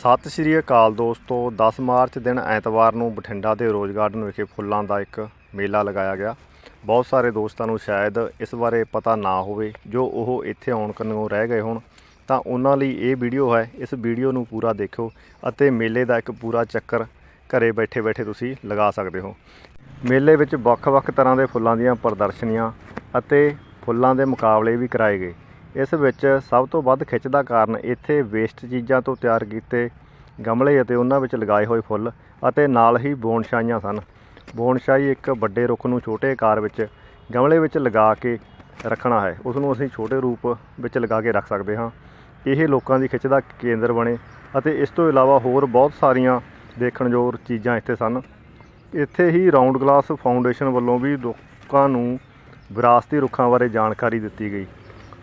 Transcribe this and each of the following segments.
ਸਤਿ ਸ਼੍ਰੀ ਅਕਾਲ ਦੋਸਤੋ 10 ਮਾਰਚ ਦਿਨ ਐਤਵਾਰ ਨੂੰ ਬਠਿੰਡਾ ਦੇ ਰੋਜ਼ ਗਾਰਡਨ ਵਿਖੇ ਫੁੱਲਾਂ ਦਾ ਇੱਕ ਮੇਲਾ ਲਗਾਇਆ ਗਿਆ। ਬਹੁਤ ਸਾਰੇ ਦੋਸਤਾਂ ਨੂੰ ਸ਼ਾਇਦ ਇਸ ਬਾਰੇ ਪਤਾ ਨਾ ਹੋਵੇ, ਜੋ ਉਹ ਇੱਥੇ ਆਉਣ ਕੰਨੋਂ ਰਹਿ ਗਏ ਹੋਣ, ਤਾਂ ਉਹਨਾਂ ਲਈ ਇਹ ਵੀਡੀਓ ਹੈ। ਇਸ ਵੀਡੀਓ ਨੂੰ ਪੂਰਾ ਦੇਖੋ ਅਤੇ ਮੇਲੇ ਦਾ ਇੱਕ ਪੂਰਾ ਚੱਕਰ ਘਰੇ ਬੈਠੇ ਬੈਠੇ ਤੁਸੀਂ ਲਗਾ ਸਕਦੇ ਹੋ। ਮੇਲੇ ਵਿੱਚ ਵੱਖ-ਵੱਖ ਤਰ੍ਹਾਂ ਦੇ ਫੁੱਲਾਂ ਦੀਆਂ ਪ੍ਰਦਰਸ਼ਨੀਆਂ ਅਤੇ ਫੁੱਲਾਂ ਦੇ ਮੁਕਾਬਲੇ ਵੀ ਕਰਾਏ ਗਏ। ਇਸ ਵਿੱਚ ਸਭ ਤੋਂ ਵੱਧ ਖਿੱਚ ਦਾ ਕਾਰਨ ਇੱਥੇ ਵੇਸਟ ਚੀਜ਼ਾਂ ਤੋਂ ਤਿਆਰ ਕੀਤੇ ਗਮਲੇ ਅਤੇ ਉਹਨਾਂ ਵਿੱਚ ਲਗਾਏ ਹੋਏ ਫੁੱਲ ਅਤੇ ਨਾਲ ਹੀ ਬੋਨਸ਼ਾਈਆਂ ਸਨ। ਬੋਨਸ਼ਾਈ ਇੱਕ ਵੱਡੇ ਰੁੱਖ ਨੂੰ ਛੋਟੇ ਆਕਾਰ ਵਿੱਚ ਗਮਲੇ ਵਿੱਚ ਲਗਾ ਕੇ ਰੱਖਣਾ ਹੈ। ਉਸ ਨੂੰ ਅਸੀਂ ਛੋਟੇ ਰੂਪ ਵਿੱਚ ਲਗਾ ਕੇ ਰੱਖ ਸਕਦੇ ਹਾਂ। ਇਹ ਲੋਕਾਂ ਦੀ ਖਿੱਚ ਦਾ ਕੇਂਦਰ ਬਣੇ ਅਤੇ ਇਸ ਤੋਂ ਇਲਾਵਾ ਹੋਰ ਬਹੁਤ ਸਾਰੀਆਂ ਦੇਖਣਯੋਗ ਚੀਜ਼ਾਂ ਇੱਥੇ ਸਨ। ਇੱਥੇ ਹੀ ਰਾਉਂਡ ਗਲਾਸ ਫਾਊਂਡੇਸ਼ਨ ਵੱਲੋਂ ਵੀ ਲੋਕਾਂ ਨੂੰ ਵਿਰਾਸਤੀ ਰੁੱਖਾਂ ਬਾਰੇ ਜਾਣਕਾਰੀ ਦਿੱਤੀ ਗਈ।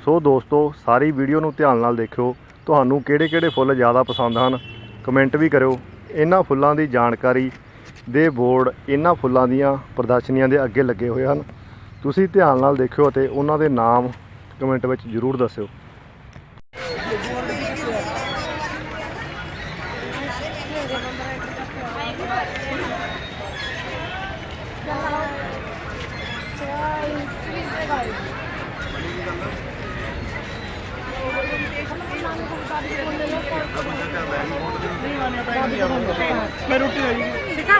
ਸੋ ਦੋਸਤੋ, ਸਾਰੀ ਵੀਡੀਓ ਨੂੰ ਧਿਆਨ ਨਾਲ ਦੇਖਿਓ। ਤੁਹਾਨੂੰ ਕਿਹੜੇ-ਕਿਹੜੇ ਫੁੱਲ ਜ਼ਿਆਦਾ ਪਸੰਦ ਹਨ ਕਮੈਂਟ ਵੀ ਕਰਿਓ। ਇਹਨਾਂ ਫੁੱਲਾਂ ਦੀ ਜਾਣਕਾਰੀ ਦੇ ਬੋਰਡ ਇਹਨਾਂ ਫੁੱਲਾਂ ਦੀਆਂ ਪ੍ਰਦਰਸ਼ਨੀਆਂ ਦੇ ਅੱਗੇ ਲੱਗੇ ਹੋਏ ਹਨ। ਤੁਸੀਂ ਧਿਆਨ ਨਾਲ ਦੇਖਿਓ ਅਤੇ ਉਹਨਾਂ ਦੇ ਨਾਮ ਕਮੈਂਟ ਵਿੱਚ ਜ਼ਰੂਰ ਦੱਸਿਓ। ਮੈਂ ਰੋਟੀ ਲੈ ਜੀ बेटा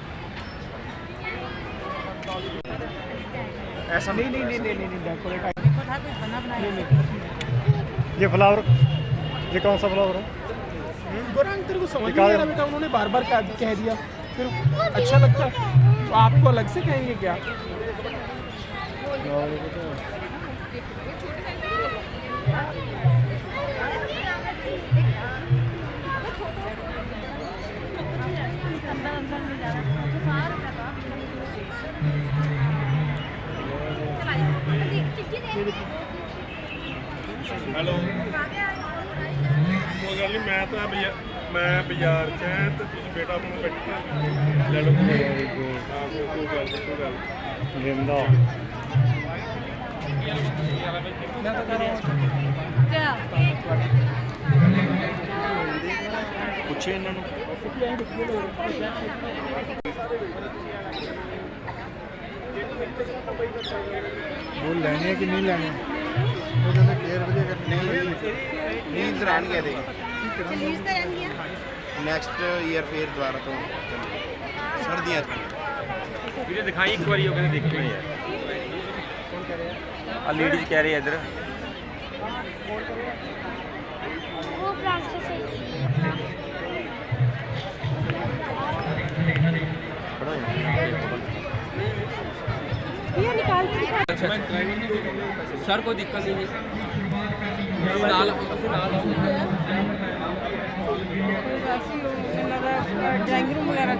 ऐसा नहीं नहीं नहीं नहीं नहीं डेकोरेट ये फ्लावर ये कौन सा फ्लावर है? गोरंग तेरे को समझ नहीं आ रहा बेटा उन्होंने बार बार कह कह दिया। फिर अच्छा लगता। है तो आपको अलग से कहेंगे क्या? ਹੈਲੋ। ਕੋਈ ਗੱਲ ਨਹੀਂ ਮੈਂ ਤਾਂ ਬਾਜ਼ਾਰ ਮੈਂ ਬਾਜ਼ਾਰ ਚ ਹਾਂ ਤੇ ਤੁਸੀਂ ਬੇਟਾ ਨੂੰ ਬੈਠਾ ਲੈ ਲਓ। ਵੈਰੀ ਗੁੱਡ ਹਾਂ ਕੋਈ ਕੋਈ ਗੱਲ ਨੀ, ਕੋਈ ਗੱਲ ਨੀ। ਜਿੰਦਾ। ਪੁੱਛੇ ਇਹਨਾਂ ਨੂੰ। ਉਹ ਲੈਣੇ ਕਿ ਨਹੀਂ ਲੈਣੇ? ਉਹਨਾਂ ਦਾ ਕੇਅਰ ਵਧੀਆ ਕਰਨੀ ਨਹੀਂ ਦਰਾਣਗੇ ਦੇ ਰਿਲੀਜ਼ ਤਾਂ ਰਹਿੰਦੀ ਆ? ਨੈਕਸਟ ਈਅਰ ਫੇਰ ਦੁਬਾਰਾ ਤੋਂ ਚੱਲੂ। ਸਰਦੀਆਂ ਚ ਵੀਡੀਓ ਦਿਖਾਈ ਇੱਕ ਵਾਰੀ ਉਹ ਕਹਿੰਦੇ ਦੇਖੀ ਹੋਈ ਹੈ ਆ ਲੇਡੀਜ਼ ਕਹਿ ਰਹੀ ਇੱਧਰ। ਉਹ ਬ੍ਰਾਂਚ ਸਹੀ। सर को दिक्कत नहीं ड्राइंग रूम वगैरह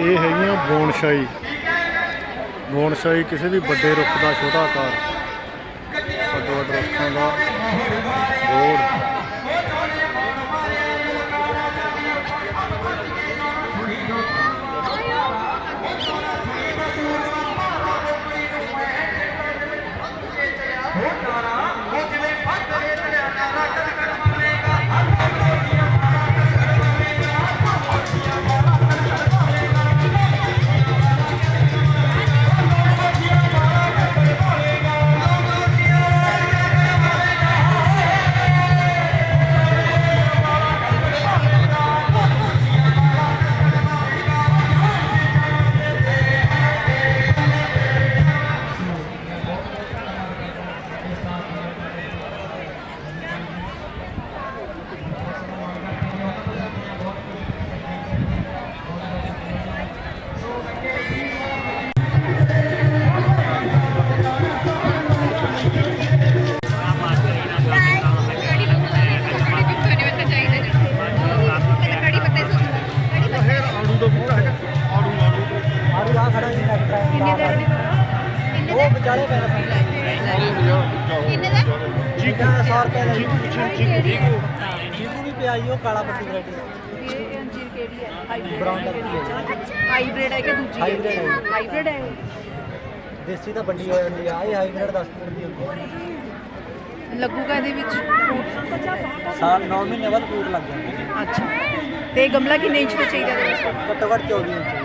ਇਹ ਹੈਗੀਆਂ ਨਹੀਂ ਹੁੰਦਾ ਬੋਨਸ਼ਾਈ ਬੋਨਸ਼ਾਈ ਕਿਸੇ ਵੀ ਵੱਡੇ ਰੁੱਖ ਦਾ ਛੋਟਾ ਆਕਾਰ। ਵੱਡੇ ਵੱਡੇ ਰੁੱਖਾਂ ਦਾ ਬੋਰ ਚੀਕੂ ਵੀ ਪਿਆ ਉਹ ਕਾਲਾ ਪੱਤੀ ਵੈਰਾਈਟੀ ਇਹ ਅੰਜੀਰ ਕਿਹੜੀ ਹੈ? ਹਾਈਬ੍ਰਿਡ ਹੈ ਹਾਈਬ੍ਰਿਡ ਹੈ? ਕਿ ਦੂਜੀ Hybrid ਹੈ। ਹਾਈਬ੍ਰਿਡ ਹੈ ਦੇਸੀ ਤਾਂ ਵੱਡੀ ਹੋ ਜਾਂਦੀ ਆ ਇਹ ਹਾਈਬ੍ਰਿਡ 10 ਫੁੱਟ ਦੀ ਹੁੰਦੀ ਹੈ ਲੱਗੂਗਾ ਇਹਦੇ ਵਿੱਚ ਫਰੂਟ ਸਾਲ 9 ਮਹੀਨੇ ਬਾਅਦ ਫੂਟ ਲੱਗ ਜਾਂਦੇ ਨੇ। ਅੱਛਾ। ਤੇ ਗਮਲਾ ਕਿੰਨੇ ਇੰਚ ਦਾ ਚਾਹੀਦਾ ਇਹਦੇ ਵਾਸਤੇ ਘੱਟੋ ਘੱਟ 24 ਇੰਚ।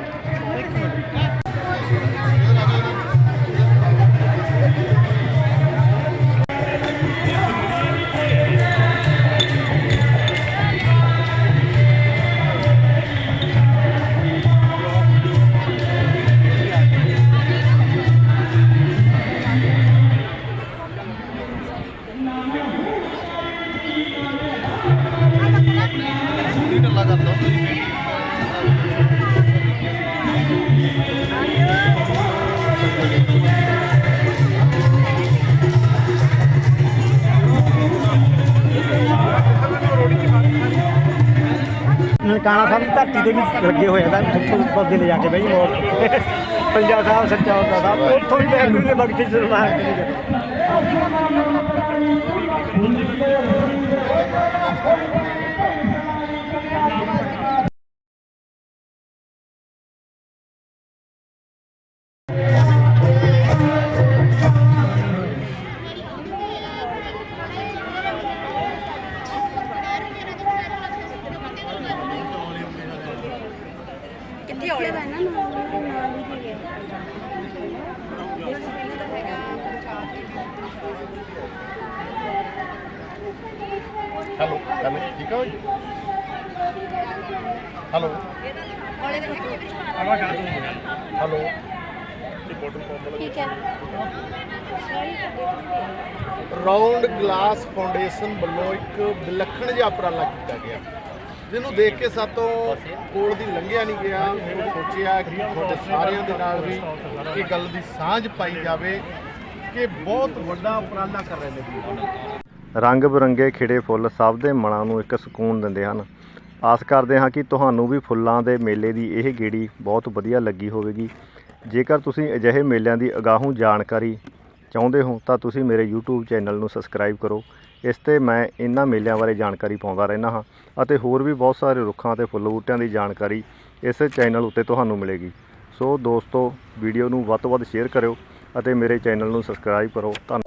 ਨਨਕਾਣਾ ਸਾਹਿਬ ਦੀ ਧਰਤੀ ਤੇ ਵੀ ਲੱਗੇ ਹੋਏ ਆ ਤਾਂ ਉੱਥੋਂ ਪੌਦੇ ਲੈ ਜਾ ਕੇ ਬਈ ਮੋੜ ਪੰਜਾਬ ਸਾਹਿਬ ਸੱਚਾ ਹੁੰਦਾ ਸਾਹਿਬ, ਉੱਥੋਂ ਵੀ ਬੈਠ ਕੇ ਬਗੀਚੇ ਚ ਕੇ ਹੈਲੋ ਹੈਲੋ ਠੀਕ ਹੋ ਜੀ ਹੈਲੋ ਹੈਲੋ ਠੀਕ ਹੈ ਰਾਉਂਡ ਗਲਾਸ ਫਾਊਂਡੇਸ਼ਨ ਵੱਲੋਂ ਇੱਕ ਵਿਲੱਖਣ ਜਿਹਾ ਉਪਰਾਲਾ ਕੀਤਾ ਗਿਆ। ਜਿਹਨੂੰ ਦੇਖ ਕੇ ਸਾਤੋਂ ਕੋਲ ਦੀ ਲੰਘਿਆ ਨਹੀਂ ਗਿਆ। ਮੈਂ ਸੋਚਿਆ ਕਿ ਤੁਹਾਡੇ ਸਾਰਿਆਂ ਦੇ ਨਾਲ ਵੀ ਇਹ ਗੱਲ ਦੀ ਸਾਂਝ ਪਾਈ ਜਾਵੇ ਕਿ ਬਹੁਤ ਵੱਡਾ ਉਪਰਾਲਾ ਕਰ ਰਹੇ ਨੇ ਰੰਗ ਬਰੰਗੇ ਖਿੜੇ ਫੁੱਲ ਸਭ ਦੇ ਮਨਾਂ ਨੂੰ ਇੱਕ ਸਕੂਨ ਦਿੰਦੇ ਹਨ। ਆਸ ਕਰਦੇ ਹਾਂ ਕਿ ਤੁਹਾਨੂੰ ਵੀ ਫੁੱਲਾਂ ਦੇ ਮੇਲੇ ਦੀ ਇਹ ਗੇੜੀ ਬਹੁਤ ਵਧੀਆ ਲੱਗੀ ਹੋਵੇਗੀ। ਜੇਕਰ ਤੁਸੀਂ ਅਜਿਹੇ ਮੇਲਿਆਂ ਦੀ ਅਗਾਹੂ ਜਾਣਕਾਰੀ ਚਾਹੁੰਦੇ ਹੋ, ਤਾਂ ਤੁਸੀਂ ਮੇਰੇ YouTube ਚੈਨਲ ਨੂੰ ਸਬਸਕ੍ਰਾਈਬ ਕਰੋ। ਇਸ ਤੇ ਮੈਂ ਇਹਨਾਂ ਮੇਲਿਆਂ ਬਾਰੇ ਜਾਣਕਾਰੀ ਪਾਉਂਦਾ ਰਹਿੰਦਾ ਹਾਂ ਅਤੇ ਹੋਰ ਵੀ ਬਹੁਤ ਸਾਰੇ ਰੁੱਖਾਂ ਅਤੇ ਫੁੱਲ ਬੂਟਿਆਂ ਦੀ ਜਾਣਕਾਰੀ ਇਸ ਚੈਨਲ ਉੱਤੇ ਤੁਹਾਨੂੰ ਮਿਲੇਗੀ। ਸੋ ਦੋਸਤੋ, ਵੀਡੀਓ ਨੂੰ ਵੱਧ ਤੋਂ ਵੱਧ ਸ਼ੇਅਰ ਕਰਿਓ ਅਤੇ ਮੇਰੇ ਚੈਨਲ ਨੂੰ ਸਬਸਕ੍ਰਾਈਬ ਕਰੋ। ਧੰਨ